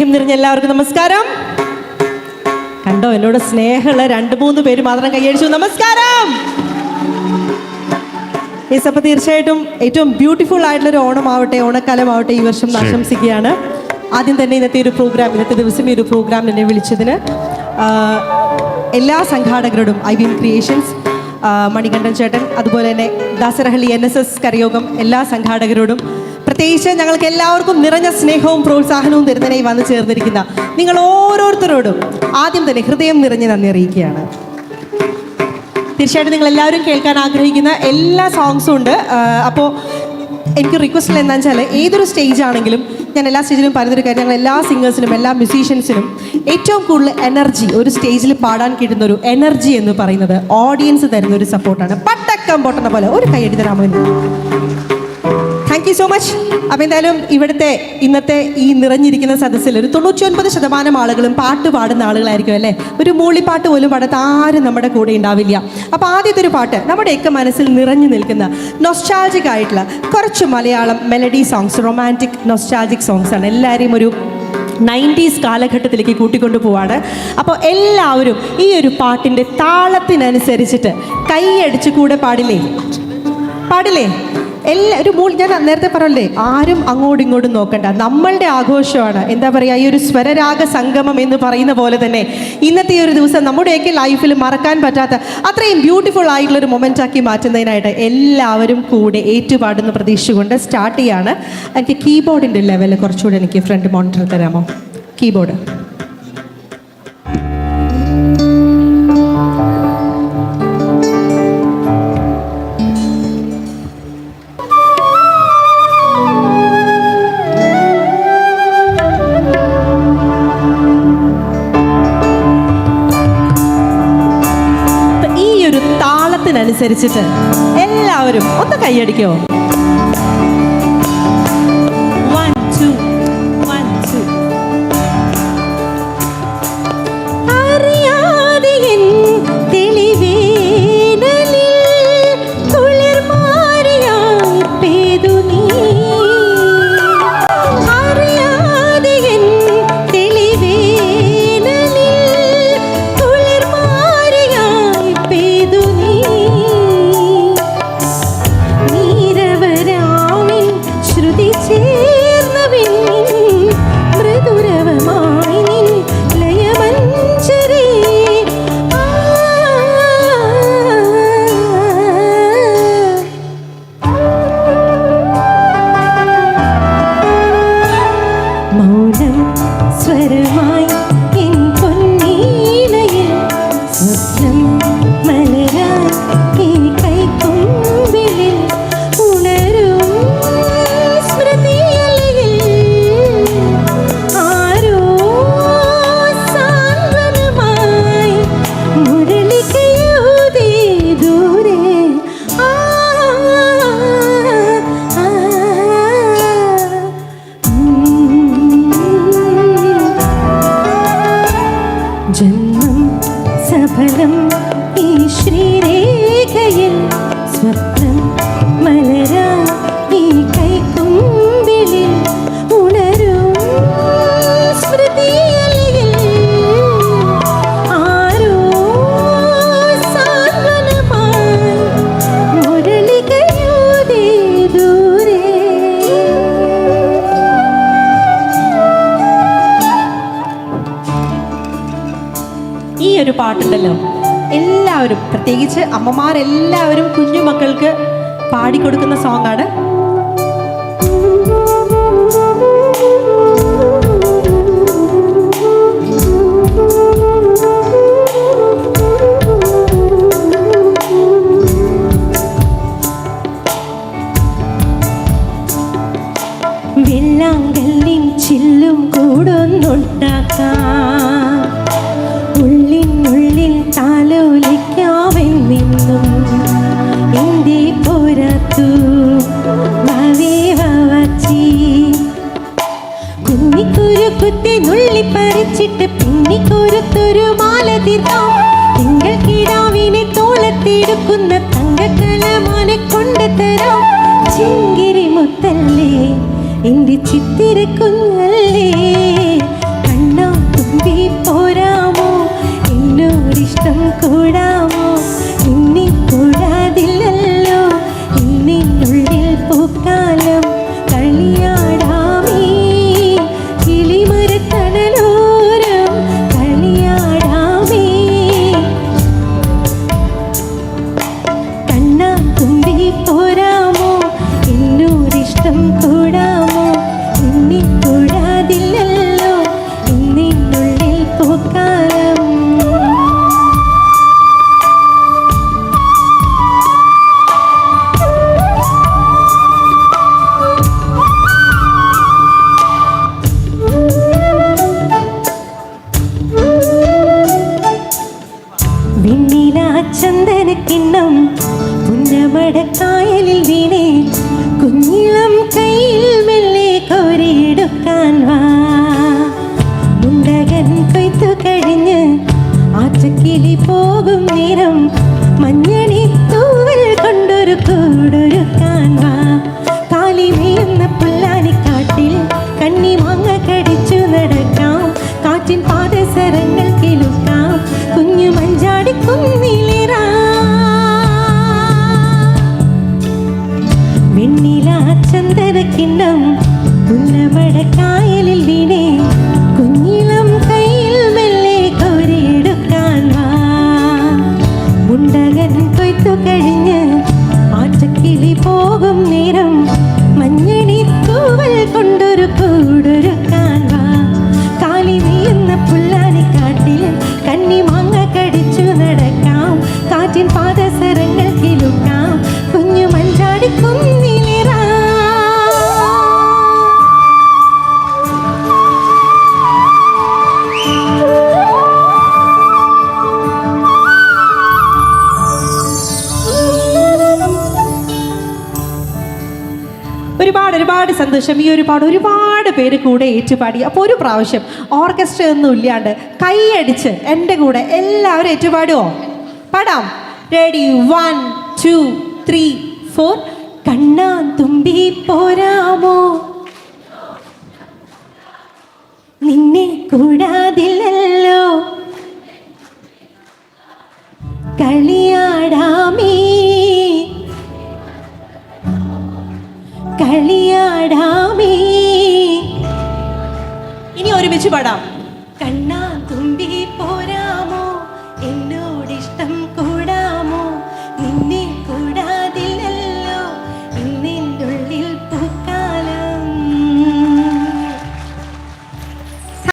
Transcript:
സ്നേഹം നിറഞ്ഞ എല്ലാവർക്കും നമസ്കാരം. കണ്ടോ എന്നോട് സ്നേഹമുള്ള രണ്ട് മൂന്ന് പേര് മാത്രം കൈയടിച്ചു. നമസ്കാരം. യെസ് അപ്പോൾ തീർച്ചയായിട്ടും ഏറ്റവും ബ്യൂട്ടിഫുൾ ആയിട്ടുള്ള ഒരു ഓണം ആവട്ടെ ഓണക്കാലം ആവട്ടെ ഈ വർഷം ആശംസിക്കുകയാണ്. ആദ്യം തന്നെ ഇന്നത്തെ ഒരു പ്രോഗ്രാം ഇന്നത്തെ ദിവസം ഈ ഒരു പ്രോഗ്രാം എന്നെ വിളിച്ചതിന് എല്ലാ സംഘാടകരോടും ഐ വിൻ ക്രിയേഷൻസ് മണികണ്ഠൻ ചേട്ടൻ അതുപോലെ തന്നെ Dasarahalli N S S Karayogam എല്ലാ സംഘാടകരോടും പ്രത്യേകിച്ച് ഞങ്ങൾക്ക് എല്ലാവർക്കും നിറഞ്ഞ സ്നേഹവും പ്രോത്സാഹനവും തരുന്നതിനായി വന്നു ചേർന്നിരിക്കുന്ന നിങ്ങൾ ഓരോരുത്തരോടും ആദ്യം തന്നെ ഹൃദയം നിറഞ്ഞ് നന്ദി അറിയിക്കുകയാണ്. തീർച്ചയായിട്ടും നിങ്ങൾ എല്ലാവരും കേൾക്കാൻ ആഗ്രഹിക്കുന്ന എല്ലാ സോങ്സും ഉണ്ട്. അപ്പോൾ എനിക്ക് റിക്വസ്റ്റ് എന്താണെന്ന് വെച്ചാൽ ഏതൊരു സ്റ്റേജ് ആണെങ്കിലും ഞാൻ എല്ലാ സ്റ്റേജിലും പറഞ്ഞൊരു കാര്യം ഞങ്ങൾ എല്ലാ സിംഗേഴ്സിനും എല്ലാ മ്യൂസീഷ്യൻസിനും ഏറ്റവും കൂടുതൽ എനർജി ഒരു സ്റ്റേജിൽ പാടാൻ കിട്ടുന്ന ഒരു എനർജി എന്ന് പറയുന്നത് ഓഡിയൻസ് തരുന്ന ഒരു സപ്പോർട്ടാണ് പട്ടക്കം പൊട്ടുന്ന പോലെ ഒരു കൈയടി തരാമോ യു സോ മച്ച് അപ്പം എന്തായാലും ഇവിടുത്തെ ഇന്നത്തെ ഈ നിറഞ്ഞിരിക്കുന്ന സദസ്സിൽ ഒരു തൊണ്ണൂറ്റി ഒൻപത് ശതമാനം ആളുകളും പാട്ട് പാടുന്ന ആളുകളായിരിക്കും അല്ലേ? ഒരു മൂളിപ്പാട്ട് പോലും പാടാത്ത ആരും നമ്മുടെ കൂടെ ഉണ്ടാവില്ല. അപ്പോൾ ആദ്യത്തെ ഒരു പാട്ട് നമ്മുടെയൊക്കെ മനസ്സിൽ നിറഞ്ഞു നിൽക്കുന്ന നൊസ്റ്റാൾജിക് ആയിട്ടുള്ള കുറച്ച് Malayalam melody songs romantic nostalgic songs ആണ്. എല്ലാവരെയും ഒരു നയന്റീസ് കാലഘട്ടത്തിലേക്ക് കൂട്ടിക്കൊണ്ടു പോവാണ്. അപ്പോൾ എല്ലാവരും ഈ ഒരു പാട്ടിന്റെ താളത്തിനനുസരിച്ചിട്ട് കൈയടിച്ച് കൂടെ പാടില്ലേ? പാടില്ലേ? എല്ലാ ഒരു മൂൾ ഞാൻ നേരത്തെ പറഞ്ഞല്ലേ ആരും അങ്ങോട്ടും ഇങ്ങോട്ടും നോക്കണ്ട. നമ്മളുടെ ആഘോഷമാണ്. എന്താ പറയുക ഈ ഒരു സ്വരരാഗ സംഗമം എന്ന് പറയുന്ന പോലെ തന്നെ ഇന്നത്തെ ഒരു ദിവസം നമ്മുടെയൊക്കെ ലൈഫിൽ മറക്കാൻ പറ്റാത്ത അത്രയും ബ്യൂട്ടിഫുൾ ആയിട്ടുള്ള ഒരു മൊമെന്റ് ആക്കി മാറ്റുന്നതിനായിട്ട് എല്ലാവരും കൂടെ ഏറ്റുപാടുന്ന പ്രതീക്ഷിച്ചുകൊണ്ട് സ്റ്റാർട്ട് ചെയ്യാണ്. എനിക്ക് കീബോർഡിന്റെ ലെവൽ കുറച്ചുകൂടെ എനിക്ക് ഫ്രണ്ട് മോണിറ്റർ തരാമോ? കീബോർഡ് താളത്തിനനുസരിച്ചിട്ട് എല്ലാവരും ഒന്ന് കൈയടിക്കോ? സ്വരമായി Canım, seperim, işrim ഒരു പാട്ടുണ്ടല്ലോ. എല്ലാവരും പ്രത്യേകിച്ച് അമ്മമാരെല്ലാവരും കുഞ്ഞുമക്കൾക്ക് പാടിക്കൊടുക്കുന്ന സോങ്ങാണ്. വെള്ളാങ്കല്ലിൻ ചില്ലും കൂടൊന്നുണ്ടാക്കാം. നുള്ളി പറിച്ചിട്ട് പിന്നിക്കൊരുത്തൊരു മാല തീർക്കാം തിങ്കൾ കിടാവിനെ തോളത്തെടുക്കുന്ന തങ്കക്കലമാനെ കൊണ്ട് തരാം. ചിങ്കിരി മുത്തല്ലേ എന്റെ ചിത്തിര വണ്ണം പുന്നമടക്കായലിൽ വീണേ. കുഞ്ഞിളം കയ്യിൽ മെല്ലെ കോരിയെടുക്കാൻ വാ. മുണ്ടകൻ കൊയ്ത്തു കഴിഞ്ഞ് ആറ്റക്കിളി പോകും നേരം മഞ്ഞണി തൂവൽ കൊണ്ടൊരു കൂടൊരു സന്തോഷം. ഈ ഒരു ഒരുപാട് ഒരുപാട് പേര് കൂടെ ഏറ്റുപാടി. അപ്പോൾ ഒരു പ്രാവശ്യം ഓർക്കസ്ട്ര ഒന്നും ഇല്ലാണ്ട് കൈയടിച്ച് എന്റെ കൂടെ എല്ലാവരും ഏറ്റുപാടുമോ പാടാം. Ready one two three four കണ്ണാ തുമ്പി പോരാമോ? നിന്നെ കൂടാതില്ലല്ലോ കളിയാടാമേ ഇനി ഒരുമിച്ച് പാടാം കണ്ണാ